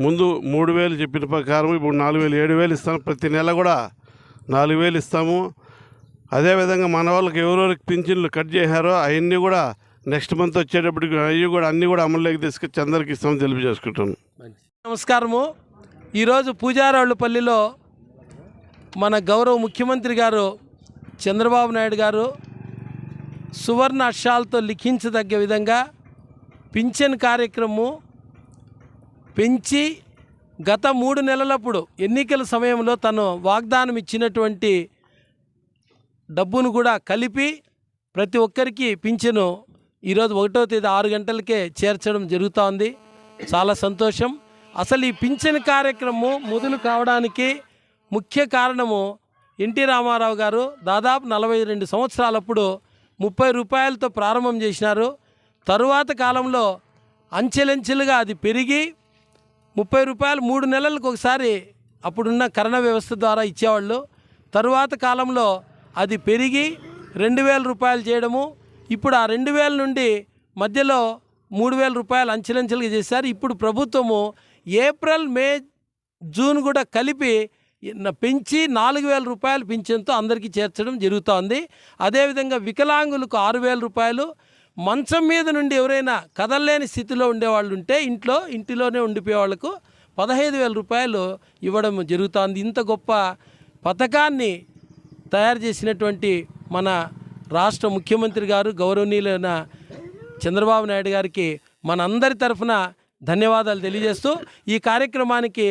ముందు మూడు వేలు చెప్పిన ప్రకారం ఇప్పుడు నాలుగు వేలు ఏడు వేలు ఇస్తాను ప్రతి నెల కూడా. నాలుగు వేలు ఇస్తాము. అదేవిధంగా మన వాళ్ళకి ఎవరెవరికి పింఛన్లు కట్ చేశారో అవన్నీ కూడా నెక్స్ట్ మంత్ వచ్చేటప్పటికి అవి కూడా అన్నీ కూడా అమల్లోకి తీసుకొచ్చి అందరికి ఇస్తామని చేసుకుంటాను. నమస్కారము. ఈరోజు పూజారావులపల్లిలో మన గౌరవ ముఖ్యమంత్రి గారు చంద్రబాబు నాయుడు గారు సువర్ణ అక్షరాలతో లిఖించదగ్గ విధంగా పింఛన్ కార్యక్రమం పెంచి గత మూడు నెలలప్పుడు ఎన్నికల సమయంలో తను వాగ్దానం ఇచ్చినటువంటి డబ్బును కూడా కలిపి ప్రతి ఒక్కరికి పింఛను ఈరోజు ఒకటో తేదీ ఆరు గంటలకే చేర్చడం జరుగుతోంది. చాలా సంతోషం. అసలు ఈ పింఛన్ కార్యక్రమం మొదలు కావడానికి ముఖ్య కారణము ఎన్టీ రామారావు గారు దాదాపు నలభై రెండు సంవత్సరాలప్పుడు ముప్పై రూపాయలతో ప్రారంభం చేసినారు. తరువాత కాలంలో అంచెలంచెలుగా అది పెరిగి ముప్పై రూపాయలు మూడు నెలలకు ఒకసారి అప్పుడున్న కరణ వ్యవస్థ ద్వారా ఇచ్చేవాళ్ళు. తరువాత కాలంలో అది పెరిగి రెండు వేల రూపాయలు చేయడము. ఇప్పుడు ఆ రెండు వేల నుండి మధ్యలో మూడు వేల రూపాయలు అంచెలంచెలుగా చేశారు. ఇప్పుడు ప్రభుత్వము ఏప్రిల్ మే జూన్ కూడా కలిపి పెంచి నాలుగు వేల రూపాయలు పింఛన్తో అందరికీ చేర్చడం జరుగుతోంది. అదేవిధంగా వికలాంగులకు ఆరు వేల రూపాయలు మంచం మీద నుండి ఎవరైనా కదలలేని స్థితిలో ఉండేవాళ్ళు ఉంటే ఇంట్లో ఇంటిలోనే ఉండిపోయే వాళ్ళకు పదహైదు వేల రూపాయలు ఇవ్వడం జరుగుతోంది. ఇంత గొప్ప పథకాన్ని తయారు చేసినటువంటి మన రాష్ట్ర ముఖ్యమంత్రి గారు గౌరవనీయులైన చంద్రబాబు నాయుడు గారికి మనందరి తరఫున ధన్యవాదాలు తెలియజేస్తూ ఈ కార్యక్రమానికి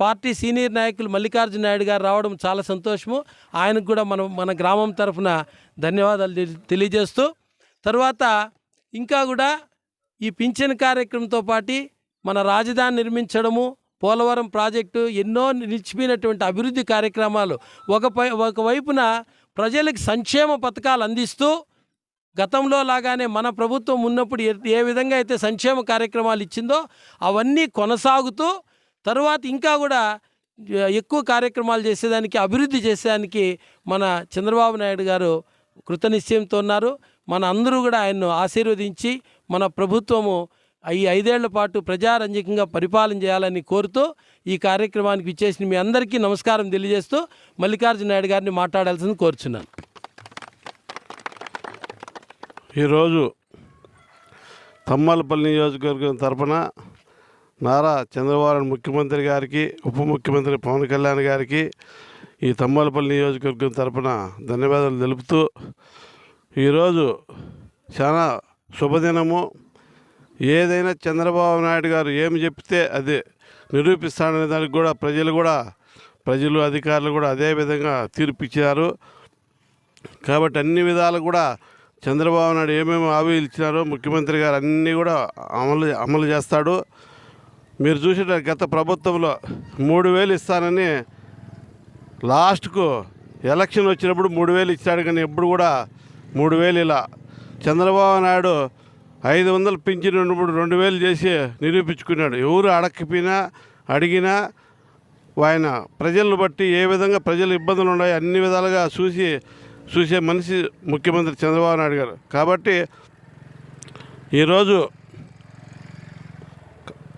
పార్టీ సీనియర్ నాయకులు మల్లికార్జున నాయుడు గారు రావడం చాలా సంతోషము. ఆయనకు కూడా మనం మన గ్రామం తరఫున ధన్యవాదాలు తెలియజేస్తూ తర్వాత ఇంకా కూడా ఈ పింఛన్ కార్యక్రమంతో పాటు మన రాజధాని నిర్మించడము పోలవరం ప్రాజెక్టు ఎన్నో నిలిచిపోయినటువంటి అభివృద్ధి కార్యక్రమాలు. ఒక పై ఒకవైపున ప్రజలకు సంక్షేమ పథకాలు అందిస్తూ గతంలో లాగానే మన ప్రభుత్వం ఉన్నప్పుడు ఏ- ఏ విధంగా అయితే సంక్షేమ కార్యక్రమాలు ఇచ్చిందో అవన్నీ కొనసాగుతూ తరువాత ఇంకా కూడా ఎక్కువ కార్యక్రమాలు చేసేదానికి అభివృద్ధి చేసేదానికి మన చంద్రబాబు నాయుడు గారు కృతనిశ్చయంతో ఉన్నారు. మన అందరూ కూడా ఆయన్ను ఆశీర్వదించి మన ప్రభుత్వము ఈ ఐదేళ్ళ పాటు ప్రజారంజకంగా పరిపాలన చేయాలని కోరుతూ ఈ కార్యక్రమానికి ఇచ్చేసిన మీ అందరికీ నమస్కారం తెలియజేస్తూ మల్లికార్జున నాయుడు గారిని మాట్లాడాల్సింది కోరుచున్నాను. ఈరోజు తమ్మలపల్లి నియోజకవర్గం తరపున నారా చంద్రబాబు ముఖ్యమంత్రి గారికి ఉప ముఖ్యమంత్రి పవన్ కళ్యాణ్ గారికి ఈ తమ్మలపల్లి నియోజకవర్గం తరపున ధన్యవాదాలు తెలుపుతూ ఈరోజు చాలా శుభదినము. ఏదైనా చంద్రబాబు నాయుడు గారు ఏమి చెప్తే అది నిరూపిస్తాడనే దానికి కూడా ప్రజలు కూడా ప్రజలు అధికారులు కూడా అదే విధంగా తీర్పు కాబట్టి అన్ని విధాలు కూడా చంద్రబాబు నాయుడు ఏమేమి హామీలు ఇచ్చినారో ముఖ్యమంత్రి గారు అన్నీ కూడా అమలు అమలు చేస్తాడు. మీరు చూసిన గత ప్రభుత్వంలో మూడు వేలు ఇస్తానని లాస్ట్కు ఎలక్షన్ వచ్చినప్పుడు మూడు వేలు ఇచ్చాడు కానీ ఎప్పుడు కూడా మూడు వేలు ఇలా. చంద్రబాబు నాయుడు ఐదు వందలు పెంచి రెండు మూడు రెండు వేలు చేసి నిరూపించుకున్నాడు. ఎవరు అడక్కిపోయినా అడిగినా ఆయన ప్రజలను బట్టి ఏ విధంగా ప్రజలు ఇబ్బందులు ఉన్నాయో అన్ని విధాలుగా చూసి చూసే మనిషి ముఖ్యమంత్రి చంద్రబాబు నాయుడు గారు. కాబట్టి ఈరోజు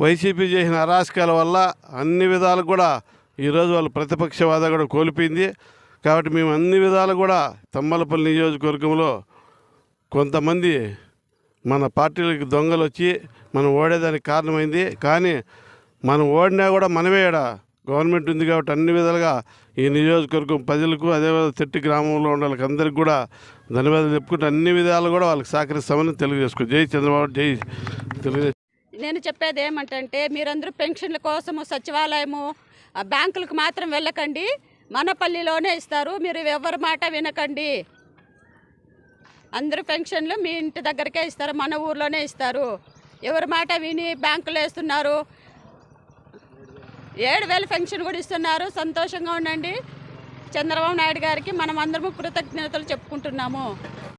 వైసీపీ చేసిన అరాచకాల వల్ల అన్ని విధాలు కూడా ఈరోజు వాళ్ళు ప్రతిపక్షవాద కూడా కోల్పోయింది. కాబట్టి మేము అన్ని విధాలు కూడా తమ్మలపల్లి నియోజకవర్గంలో కొంతమంది మన పార్టీలకి దొంగలు వచ్చి మనం ఓడేదానికి కారణమైంది. కానీ మనం ఓడినా కూడా మనమే ఈడ గవర్నమెంట్ ఉంది కాబట్టి అన్ని విధాలుగా ఈ నియోజకవర్గం ప్రజలకు అదేవిధంగా చెట్టు గ్రామంలో ఉన్న వాళ్ళకి అందరికి కూడా ధన్యవాదాలు చెప్పుకుంటే అన్ని విధాలు కూడా వాళ్ళకి సహకరిస్తామని తెలియజేసుకో జై చంద్రబాబు జై తెలుగుదేశం నేను చెప్పేది ఏమంటే మీరందరూ పెన్షన్ల కోసము సచివాలయము ఆ బ్యాంకులకు మాత్రం వెళ్ళకండి. మన పల్లిలోనే ఇస్తారు. మీరు ఎవరి మాట వినకండి. అందరూ పెన్షన్లు మీ ఇంటి దగ్గరకే ఇస్తారు. మన ఊర్లోనే ఇస్తారు. ఎవరి మాట విని బ్యాంకులో వేస్తున్నారు. ఏడు వేలు పెన్షన్ కూడా ఇస్తున్నారు. సంతోషంగా ఉండండి. చంద్రబాబు నాయుడు గారికి మనం అందరము కృతజ్ఞతలు చెప్పుకుంటున్నాము.